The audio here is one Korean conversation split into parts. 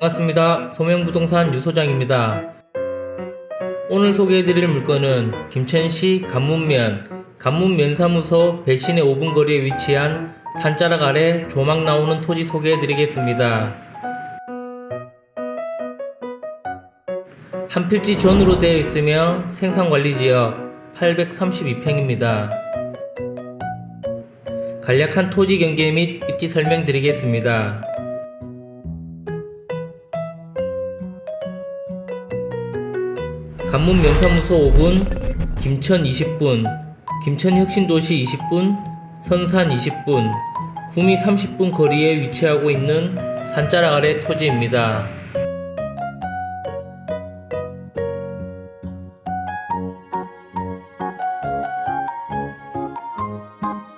반갑습니다. 소명부동산 유 소장입니다. 오늘 소개해드릴 물건은 김천시 간문면 간문면사무소 배신의 5분 거리에 위치한 산자락 아래 조망 나오는 토지 소개해드리겠습니다. 한 필지 전으로 되어 있으며 생산관리지역 832평입니다. 간략한 토지 경계 및 입지 설명 드리겠습니다. 간문 면사무소 5분, 김천 20분, 김천 혁신도시 20분, 선산 20분, 구미 30분 거리에 위치하고 있는 산자락 아래 토지입니다.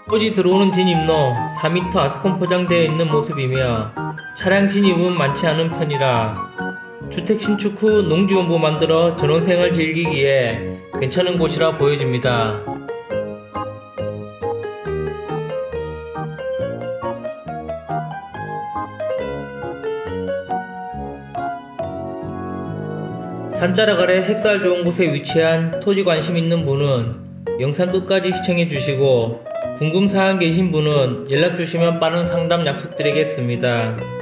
토지 들어오는 진입로 4m 아스콘 포장되어 있는 모습이며 차량 진입은 많지 않은 편이라 주택 신축 후 농지원부 만들어 전원생을 즐기기에 괜찮은 곳이라 보여집니다. 산자락 아래 햇살 좋은 곳에 위치한 토지 관심 있는 분은 영상 끝까지 시청해 주시고 궁금사항 계신 분은 연락 주시면 빠른 상담 약속드리겠습니다.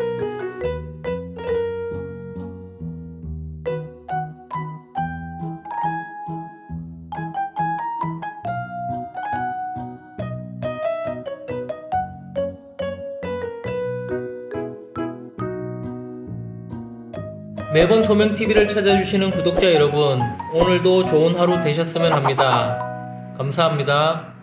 매번 소명TV를 찾아주시는 구독자 여러분, 오늘도 좋은 하루 되셨으면 합니다. 감사합니다.